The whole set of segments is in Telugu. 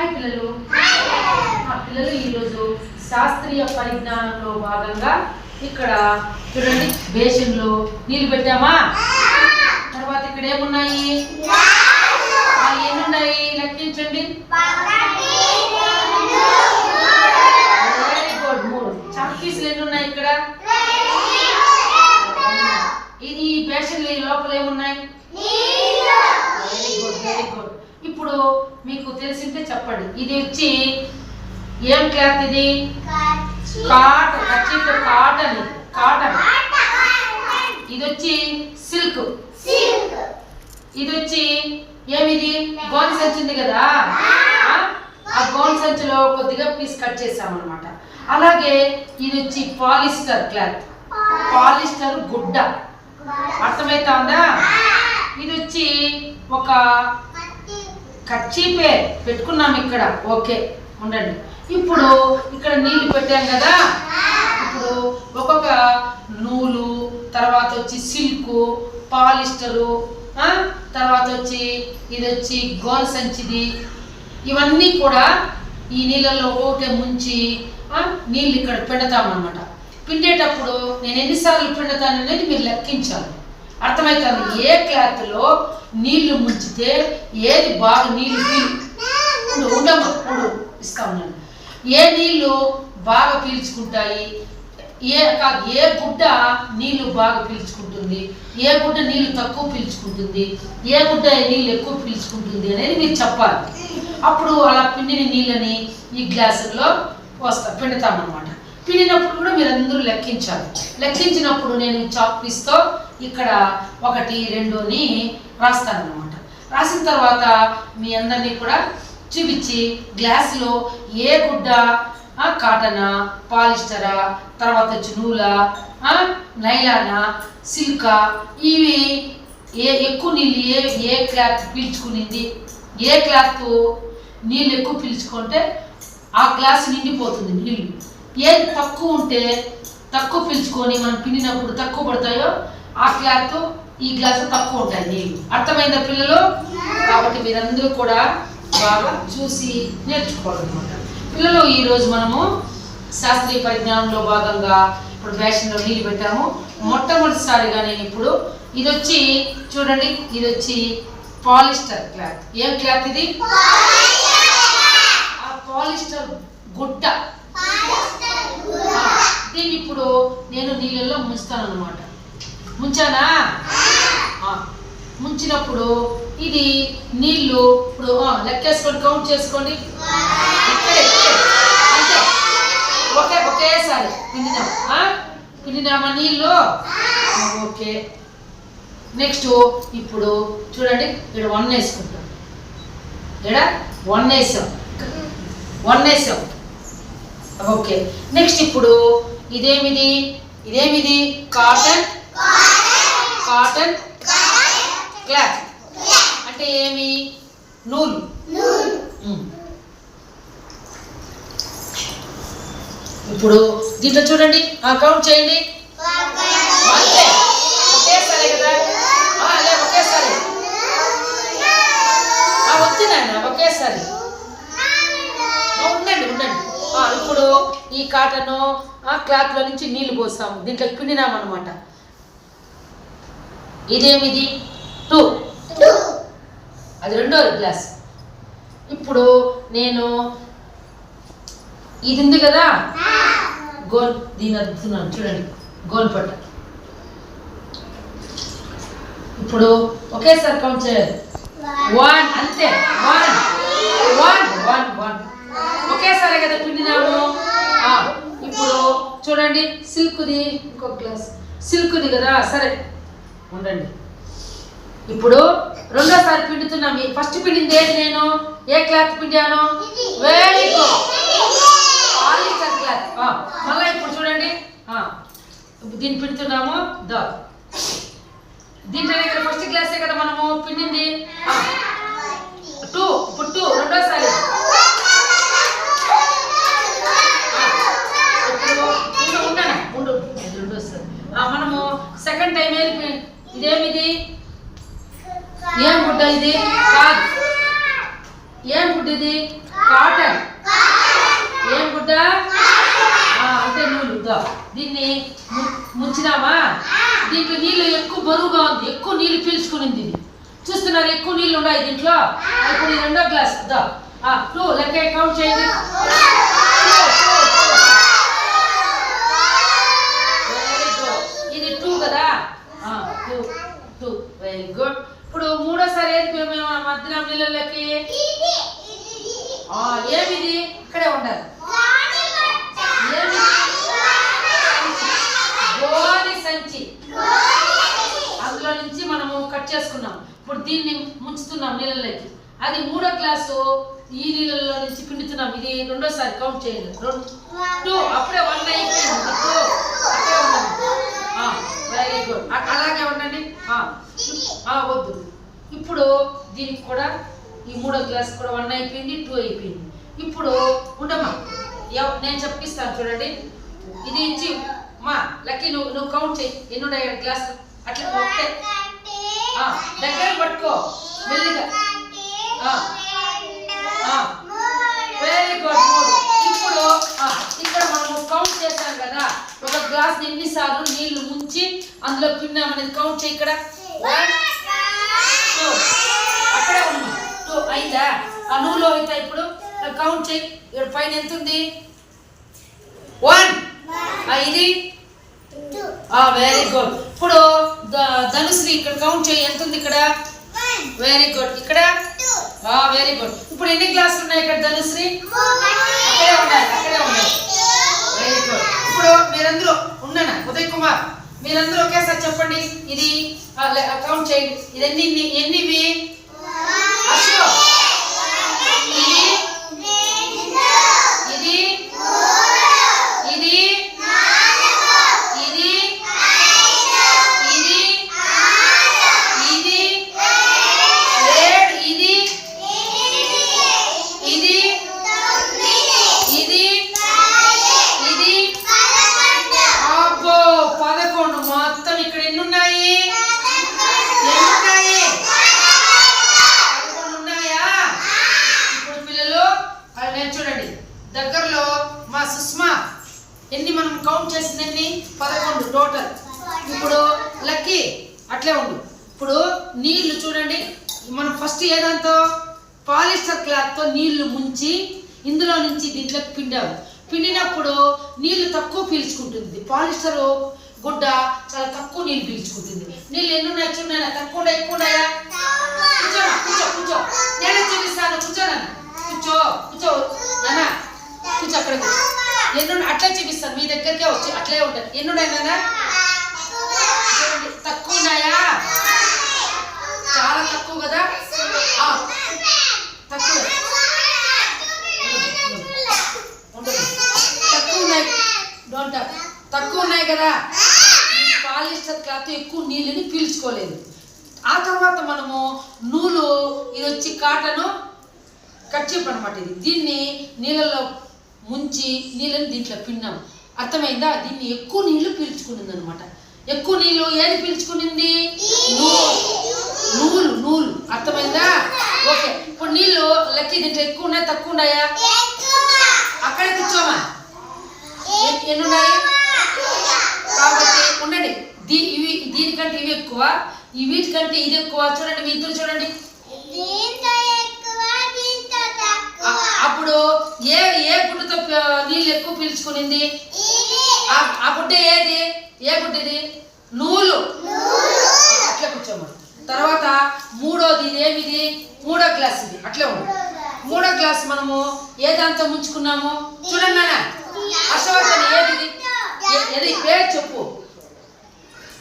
హాయ్ పిల్లలు. మా పిల్లలు ఈరోజు శాస్త్రీయ పరిజ్ఞానంలో భాగంగా ఇక్కడ చూడండి బేసిన్లో నీళ్ళు పెట్టామా? తర్వాత ఇక్కడ ఏమున్నాయి? ఆ, లెక్కించండి వెరీ గుడ్ మూడు చంకీసులు ఎన్ని ఉన్నాయి ఇక్కడ ఇది ఈ బేసిన్లో ఈ లోపల ఏమున్నాయి వెరీ గుడ్ వెరీ గుడ్ ఇప్పుడు మీకు తెలిసింటే చెప్పండి ఇది వచ్చి ఏం క్లాత్ ఇది? కాటన్. కాటన్ ఇది. కాటన్. ఇది వచ్చి సిల్క్. ఇది వచ్చి ఏమిది? గోన్ సంచి ఉంది కదా? ఆ? గోన్ సంచిలో కొద్దిగా పీస్ కట్ చేసామన్నమాట అలాగే ఇది వచ్చి పాలిస్టర్ క్లాత్. పాలిస్టర్ గుడ్డ. అర్థమైతుందా ఇది వచ్చి ఒక కచ్చీపే పెట్టుకున్నాం ఇక్కడ. ఓకే ఉండండి. ఇప్పుడు ఇక్కడ నీళ్ళు పెట్టాం కదా. ఇప్పుడు ఒక్కొక్క నూలు తర్వాత వచ్చి సిల్క్ పాలిస్టరు తర్వాత వచ్చి ఇది వచ్చి గోల్ సంచిది. ఇవన్నీ కూడా ఈ నీళ్ళల్లో ఒకటే ముంచి నీళ్ళు ఇక్కడ పెడతామన్నమాట. పిండేటప్పుడు నేను ఎన్నిసార్లు పిండతాననేది అనేది మీరు లెక్కించాలి. అర్థమవుతుంది ఏ క్లాత్లో నీళ్ళు ముంచితే ఏది బాగా నీళ్ళు పీ- ఉండు ఉండమ్మా ఉండు ఇస్తా ఉన్నాను. ఏ నీళ్ళు బాగా పీల్చుకుంటాయి? ఏ కాదు ఏ గుడ్డ నీళ్ళు బాగా పీల్చుకుంటుంది? ఏ గుడ్డ నీళ్ళు తక్కువ పీల్చుకుంటుంది? ఏ గుడ్డ నీళ్ళు ఎక్కువ పీల్చుకుంటుంది అనేది మీరు చెప్పాలి. అప్పుడు అలా పిండిని నీళ్ళని ఈ గ్లాసుల్లో పోస్తా పిండుతామన్నమాట. పిండినప్పుడు కూడా మీరందరూ లెక్కించాలి. లెక్కించినప్పుడు నేను చాక్ పీస్తో ఇక్కడ ఒకటి రెండుని రాస్తాను అనమాట రాసిన తర్వాత మీ అందరినీ కూడా చూపించి గ్లాసులో ఏ గుడ్డ కాటనా పాలిస్టరా తర్వాత వచ్చి నూలా నైలానా సిల్కా ఇవి ఏ ఎక్కువ నీళ్ళు ఏ ఏ క్లాత్ పీల్చుకునింది ఏ క్లాత్ నీళ్ళు ఎక్కువ పీల్చుకుంటే ఆ గ్లాస్ నిండిపోతుంది నీళ్ళు. ఏది తక్కువ ఉంటే తక్కువ పీల్చుకొని మనం పిండినప్పుడు తక్కువ పడతాయో ఆ క్లాత్ ఈ గ్లాస్ తక్కువ ఉంటాయి నీళ్ళు. అర్థమైందా పిల్లలు? కాబట్టి మీరందరూ కూడా బాగా చూసి నేర్చుకోవాలన్నమాట. పిల్లలు ఈరోజు మనము శాస్త్రీయ పరిజ్ఞానంలో భాగంగా ఇప్పుడు ఫ్యాషన్లో నీళ్ళు పెట్టాము. మొట్టమొదటిసారిగా నేను ఇప్పుడు ఇది వచ్చి చూడండి ఇది వచ్చి పాలిస్టర్ క్లాత్. ఏం క్లాత్ ఇది? ఆ పాలిస్టర్ ఆ, దీన్ని ఇప్పుడు నేను నీళ్ళల్లో ముంచుతాను అనమాట ముంచానా ముంచినప్పుడు ఇది నీళ్ళు ఇప్పుడు లెక్కేసుకోండి కౌంట్ చేసుకోండి. ఇక్కడే అంతే. ఒకే ఒకేసారి పిండినాం? పిండినామా నీళ్ళు? ఓకే. నెక్స్ట్ ఇప్పుడు చూడండి ఇక్కడ వన్ వేసుకుంటాం. ఇక్కడ వన్ వేసాం. వన్ వేసాం. ఓకే. నెక్స్ట్ ఇప్పుడు ఇదేమిది? ఇదేమిది? కాటన్ కాటన్ క్లాత్ అంటే ఏమి? నూలు. ఇప్పుడు దీంట్లో చూడండి. కౌంట్ చేయండి అంతే ఒకేసారి కదా ఆ, లే ఒకేసారి ఆ, వద్దు నాయన ఒకేసారి ఆ, ఉండండి ఉండండి ఆ, ఇప్పుడు ఈ కాటన్ ఆ క్లాత్లో నుంచి నీళ్ళు పోసాము దీంట్లో పిండినాం అనమాట ఇదేమిది? టూ. అది రెండోది గ్లాస్. ఇప్పుడు నేను ఇది ఉంది కదా? గోల్ దీని అద్దుతున్నాను చూడండి. గోల్ పట్ట. ఇప్పుడు ఒకేసారి కౌంట్ చేయాలి. వన్ అంతే. వన్ వన్ వన్ ఒకేసారి కదా పిండినాము ఆ, ఇప్పుడు చూడండి సిల్క్ది ఇంకొక గ్లాస్ సిల్క్ది కదా సరే. ఉండండి. ఇప్పుడు రెండోసారి పిండుతున్నాం ఫస్ట్ పిండింది ఏది నేను? ఏ క్లాత్ పిండాను? వెరీ గుడ్ పాలిస్టర్ క్లాత్ మళ్ళీ ఇప్పుడు చూడండి. దీన్ని పిండుతున్నాము. దా. దీంట్లో ఇక్కడ ఫస్ట్ క్లాసే కదా మనము పిండింది? టూ ఇప్పుడు టూ రెండోసారి ఆ, ఇప్పుడు ఉండు ఉండనా ఉండు ఇది రెండోసారి ఆ, మనము సెకండ్ టైం ఏది పి- ఇదేమిది? ఏం గుడ్డ ఇది? కాదు ఏం గుడ్డ ఇది? కాటన్. ఏం గుడ్డ అంటే నూలు. దీన్ని ముంచినామా దీంట్లో నీళ్ళు ఎక్కువ బరువుగా ఉంది. ఎక్కువ నీళ్ళు పీల్చుకునింది ఇది. చూస్తున్నారు ఎక్కువ నీళ్ళు ఉన్నాయి దీంట్లో. ఇప్పుడు రెండో గ్లాస్. దా. టూ లెక్క కౌంట్ చేయండి Two, two, two. Very good. ఇది టూ కదా టూ టూ వెరీ గుడ్ ఇప్పుడు మూడోసారి ఏది మేము మధ్యాహ్నం నీళ్ళకి ఆ, ఏమిది ఇక్కడే ఉండాలి ఏమిది గోని సంచి అందులో నుంచి మనము కట్ చేసుకున్నాం. ఇప్పుడు దీన్ని ముంచుతున్నాం నీళ్ళలోకి. అది మూడో గ్లాసు ఈ నీళ్ళలో నుంచి పిండుతున్నాం. ఇది రెండోసారి కౌంట్ చేయండి. రెండు టూ అప్పుడే వన్ అయిపోయింది. టూ అక్కడే ఉండండి. వెరీ గుడ్ అలాగే ఉండండి. వద్దు. ఇప్పుడు దీనికి కూడా ఈ మూడో గ్లాస్ కూడా వన్ అయిపోయింది టూ అయిపోయింది. ఇప్పుడు ఉండమ్మా. నేను చెప్పిస్తాను చూడండి. ఇది ఇచ్చి మా లక్కీ నువ్వు నువ్వు కౌంట్ చేయి. ఎన్నున్నాయి గ్లాసులు? గ్లాస్ అట్లా దగ్గర పట్టుకో. మెల్లిగా. వెరీ గుడ్ మూడు. ఇప్పుడు ఇక్కడ మనము కౌంట్ చేశాం కదా. ఒక గ్లాస్ ఎన్నిసార్లు నీళ్ళు ముంచి అందులో పిండామనేది కౌంట్ చేయి ఇక్కడ. అక్కడే ఉంది టూ అయిందా ఆ నువ్వులో అయితే ఇప్పుడు కౌంట్ చేయి. ఇక్కడ పైన ఎంత ఉంది? వన్ ఇది వెరీ గుడ్ ఇప్పుడు ధనుశ్రీ ఇక్కడ కౌంట్ చేయి. ఎంత ఉంది ఇక్కడ? వెరీ గుడ్ ఇక్కడ? వెరీ గుడ్ ఇప్పుడు ఎన్ని గ్లాసులు ఉన్నాయి ఇక్కడ ధనుశ్రీ అక్కడే ఉండాలి అక్కడే ఉండాలి. వెరీ గుడ్ ఇప్పుడు మీరందరూ ఉన్నానా ఉదయ్ కుమార్ మీరందరూ ఒకేసారి చెప్పండి. ఇది కౌంట్ చేయండి. ఇది ఎన్ని- ఎన్నివి అశోక్ ఇది ఇది ఇది ఇది ఇది ఇది రేడ్ ఇది ఇది ఇది ఇది అబ్బో పదకొండు మొత్తం ఇక్కడ ఎన్ని ఉన్నాయి ఎన్ని ఉన్నాయి పదకొండు ఉన్నాయా ఇప్పుడు పిల్లలు అది నేను చూడండి దగ్గరలో మా సుష్మా ఎన్ని మనం కౌంట్ చేసింది ఎన్ని పదకొండు టోటల్ ఇప్పుడు లక్కీ అట్లే ఉండు. ఇప్పుడు నీళ్ళు చూడండి. మనం ఫస్ట్ ఏదంతో పాలిస్టర్ క్లాత్తో నీళ్ళు ముంచి ఇందులో నుంచి దీంట్లోకి పిండాము. పిండినప్పుడు నీళ్ళు తక్కువ పీల్చుకుంటుంది. పాలిస్టర్ గుడ్డ చాలా తక్కువ నీళ్ళు పీల్చుకుంటుంది. నీళ్ళు ఎన్ని ఉన్నాయి చూడండి. తక్కువ ఎక్కువ ఉన్నాయా? కూర్చో కూర్చో కూర్చో. నేనే చూపిస్తాను. కూర్చో నాన్న కూర్చో కూర్చో. నాన్న కూర్చో అక్కడ కూర్చో ఎన్నుండి అట్లే చూపిస్తాను మీ దగ్గరికే వచ్చి అట్లే ఉంటుంది ఎన్ని చూడండి. తక్కువ ఉన్నాయా? చాలా తక్కువ కదా? ఆ, తక్కువ. తక్కువ ఉన్నాయి. డోంట్ తక్కువ ఉన్నాయి కదా? పాలిస్టర్ క్లాత్ ఎక్కువ నీళ్ళని పీల్చుకోలేదు. ఆ తర్వాత మనము నూలు ఇది వచ్చి కాటను కట్ అనమాట ఇది. దీన్ని నీళ్ళలో ముంచి నీళ్ళని దీంట్లో పిండాం. అర్థమైందా? దీన్ని ఎక్కువ నీళ్ళు పీల్చుకునింది అనమాట ఎక్కువ నీళ్ళు ఏది పీల్చుకునింది నూలు నూలు అర్థమైందా? ఓకే. ఇప్పుడు నీళ్ళు లెక్క దీంట్లో ఎక్కువ ఉన్నాయి తక్కువ ఉన్నాయా? అక్కడే కూర్చోమా. ఎన్ని ఉన్నాయి కాబట్టి ఉండండి. దీ ఇవి దీనికంటే ఇవి ఎక్కువ ఈ వీటికంటే ఇది ఎక్కువ. చూడండి మీ ఇద్దరు చూడండి. అప్పుడు ఏ ఏ నీళ్ళు ఎక్కువ పీల్చుకునింది. ఆ- గుడ్డ ఏది? ఏ గుడ్డ ఇది? నూలు. అట్లే కూర్చోమా తర్వాత మూడోది ఏమిది? మూడో గ్లాస్ ఇది. అట్లే ఉంది. మూడో గ్లాస్ మనము ఏ దాంతో ముంచుకున్నాము? చూడండి హర్షవర్ధన్ ఏది ఏది? పేరు చెప్పు.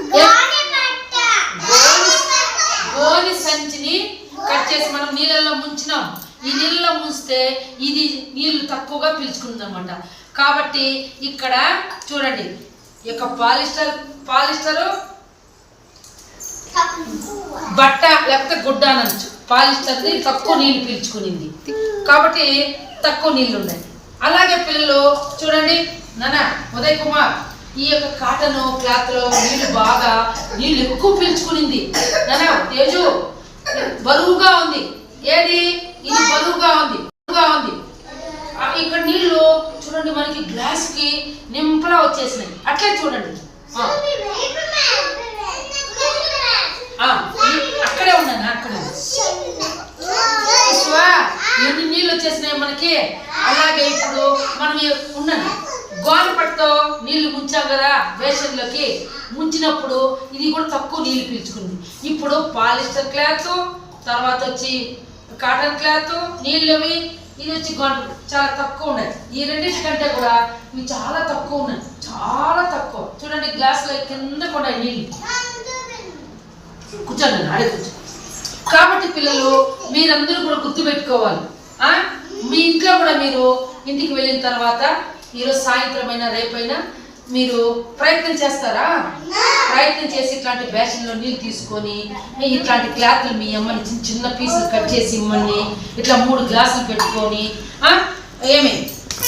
గోని గోని సంచిని కట్ చేసి మనం నీళ్ళల్లో ముంచినాం. ఈ నీళ్ళలో ముంచితే ఇది నీళ్ళు తక్కువగా పీల్చుకుందనమాట కాబట్టి ఇక్కడ చూడండి ఈ యొక్క పాలిస్టర్ పాలిస్టరు బట్ట లేకపోతే గుడ్డ అనొచ్చు. పాలిస్టర్ది తక్కువ నీళ్ళు పీల్చుకునింది. కాబట్టి తక్కువ నీళ్ళు ఉన్నాయి. అలాగే పిల్లలు చూడండి నాన్న ఉదయ్ కుమార్ ఈ యొక్క కాటన్ క్లాత్లో నీళ్ళు బాగా నీళ్ళు ఎక్కువ పీల్చుకునింది. నాన్న తేజు బరువుగా ఉంది. ఏది? ఇది బరువుగా ఉంది బరువుగా ఉంది. ఇక్కడ నీళ్ళు చూడండి మనకి గ్లాస్కి నింపలా వచ్చేసినాయి. అట్లే చూడండి. అక్కడే ఉన్నాను అక్కడే. ఎన్ని నీళ్ళు వచ్చేసినాయి మనకి? అలాగే ఇప్పుడు మనం ఉన్నాను గోనపట్టుతో నీళ్ళు ముంచాం కదా వేసవిలోకి ముంచినప్పుడు ఇది కూడా తక్కువ నీళ్ళు పీల్చుకుంది. ఇప్పుడు పాలిస్టర్ క్లాత్ తర్వాత వచ్చి కాటన్ క్లాత్ నీళ్ళవి ఇది వచ్చి గోన చాలా తక్కువ ఉన్నాయి ఈ రెండింటి కంటే కూడా ఇవి చాలా తక్కువ ఉన్నాయి చాలా తక్కువ. చూడండి గ్లాసులో కింద కూడా నీళ్ళు. కూర్చోండి అడే కూర్చో కాబట్టి పిల్లలు మీరందరూ కూడా గుర్తుపెట్టుకోవాలి మీ ఇంట్లో కూడా మీరు ఇంటికి వెళ్ళిన తర్వాత ఈరోజు సాయంత్రమైనా రేపైనా మీరు ప్రయత్నం చేస్తారా? ప్రయత్నం చేసి ఇట్లాంటి బేషన్లో నీళ్ళు తీసుకొని ఇట్లాంటి క్లాత్లు మీ అమ్మని చిన్న చిన్న పీసులు కట్ చేసి ఇమ్మని ఇట్లా మూడు గ్లాసులు పెట్టుకొని ఆ? ఏమే?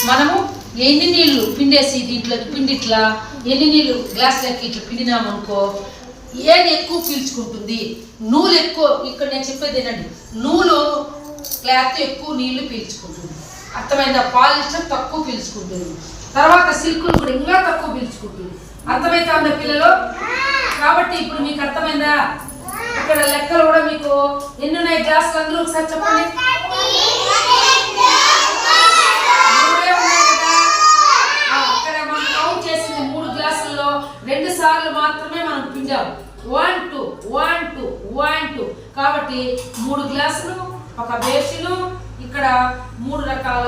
మనము ఎన్ని నీళ్ళు పిండేసి దీంట్లో పిండి ఇట్లా ఎన్ని నీళ్ళు గ్లాసులకి ఇట్లా పిండినామనుకో ఏది ఎక్కువ పీల్చుకుంటుంది? నూలు ఎక్కువ ఇక్కడ నేను చెప్పేది ఏంటండి నూలు క్లాత్ ఎక్కువ నీళ్ళు పీల్చుకుంటుంది. అర్థమైందా? పాలిస్టర్ తక్కువ పీల్చుకుంటుంది. తర్వాత సిల్క్ను కూడా ఇంకా తక్కువ పిలుచుకుంటుంది. అర్థమైతే ఉందా పిల్లలు? కాబట్టి ఇప్పుడు మీకు అర్థమైందా? ఇక్కడ లెక్కలు కూడా మీకు ఎన్ని ఉన్నాయి గ్లాసులు? అందరూ ఒకసారి చెప్పండి. అక్కడ మనం కౌంట్ చేసిన మూడు గ్లాసుల్లో రెండు సార్లు మాత్రమే మనం పిండాం. One two one two one two కాబట్టి మూడు గ్లాసులు ఒక బేసిను ఇక్కడ మూడు రకాల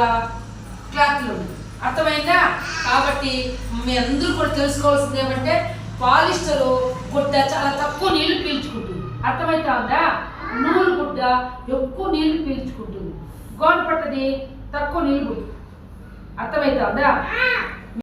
క్లాత్లు ఉన్నాయి. అర్థమైందా? కాబట్టి మీ అందరూ కూడా తెలుసుకోవాల్సింది ఏమంటే పాలిస్టరు గుడ్డ చాలా తక్కువ నీళ్ళు పీల్చుకుంటుంది. అర్థమైతే ఉందా? నూలు గుడ్డ ఎక్కువ నీళ్ళు పీల్చుకుంటుంది. గోడ పట్టది తక్కువ నీళ్ళు అర్థమైతే ఉందా?